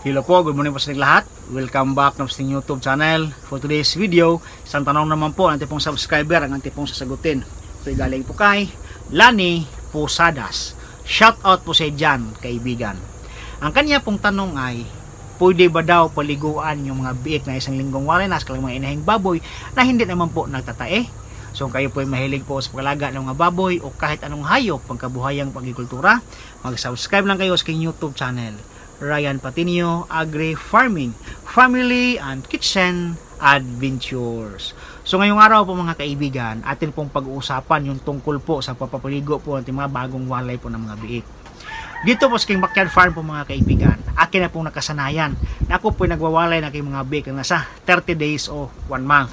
Hello po, good morning po sa lahat. Welcome back na sa YouTube channel. For today's video, isang tanong naman po ng tipong subscriber ang antipong sasagutin. Ito galing po kay Lani Posadas. Shout out po sa dyan, kaibigan. Ang kanya pong tanong ay, pwede ba daw paliguan yung mga biik na isang linggong na sa mga inahing baboy na hindi naman po nagtatae? So kung kayo po ay mahilig po sa paglaga ng mga baboy o kahit anong hayop pagkabuhayang pagkikultura, mag-subscribe lang kayo sa aking YouTube channel. Ryan Patinio Agri Farming, Family and Kitchen Adventures. So ngayong araw po mga kaibigan, atin pong pag-uusapan yung tungkol po sa papapaligo po ng mga bagong walay po ng mga biik. Dito po sa King Backyard Farm po mga kaibigan, akin na pong nakasanayan na ako po ay nagwawalay na kay mga biik na nasa 30 days o 1 month.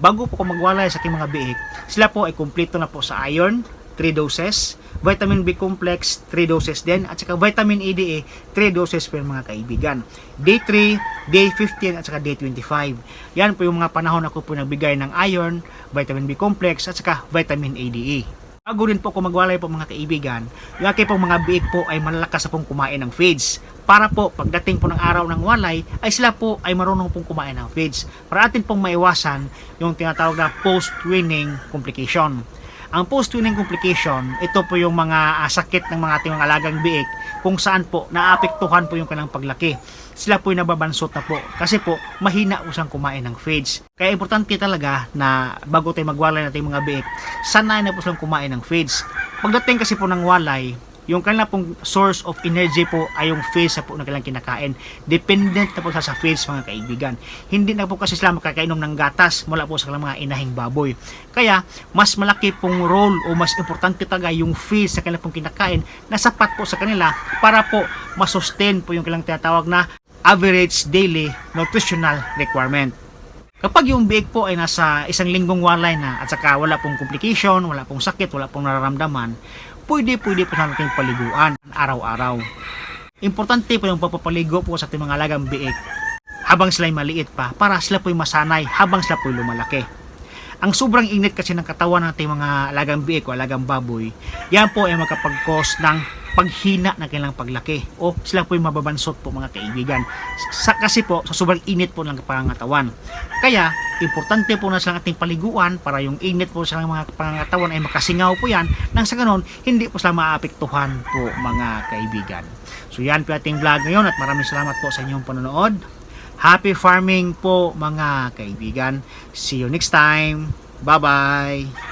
Bago po ko magwalay sa aking mga biik, sila po ay kumpleto na po sa iron, 3 doses, vitamin B complex, 3 doses din, at saka vitamin EDA, 3 doses per mga kaibigan. Day 3, day 15, at saka day 25. Yan po yung mga panahon ako po nagbigay ng iron, vitamin B complex, at saka vitamin ADA. Bago rin po kung magwalay po mga kaibigan, yung aking pong mga biik po ay malalakas sa pong kumain ng feeds. Para po pagdating po ng araw ng walay, ay sila po ay marunong pong kumain ng feeds. Para atin pong maiwasan yung tinatawag na post-winning complication. Ang post-winning complication, ito po yung mga ah, sakit ng mga ating mga alagang biik kung saan po naapektuhan po yung kanilang paglaki. Sila po yung nababansot na po kasi po mahina po siyang kumain ng feeds. Kaya importante talaga na bago tayo magwalay natin mga biik, sanay na po silang kumain ng feeds. Pagdating kasi po ng walay, yung kanila pong source of energy po ay yung feeds na po na kailang kinakain. Dependent na po sa sa feeds mga kaibigan. Hindi na po kasi sila makakainom ng gatas mula po sa kanilang mga inahing baboy. Kaya mas malaki pong role o mas importante talaga yung feeds sa kanilang pong kinakain na sapat po sa kanila para po masustain po yung kanilang tinatawag na average daily nutritional requirement. Kapag yung biig po ay nasa isang linggong walay na at saka wala pong complication, wala pong sakit, wala pong nararamdaman, pwede pwede po natin paliguan araw-araw. Importante po yung pagpapaligo po sa ating mga alagang biik habang sila'y maliit pa para sila po'y masanay habang sila po'y lumalaki. Ang sobrang init kasi ng katawan ng ating mga alagang biik o alagang baboy, yan po ay makapag-cause ng paghina ng kanilang paglaki o sila po'y mababansot po mga kaibigan. Sa, kasi po sa sobrang init po ng pangangatawan. Kaya importante po na sa ating paliguan para yung init po sa mga pangangatawan ay makasingaw po yan nang sa ganon hindi po sila maapektuhan po mga kaibigan. So yan po ating vlog ngayon at maraming salamat po sa inyong panonood. Happy farming po mga kaibigan. See you next time. Bye-bye.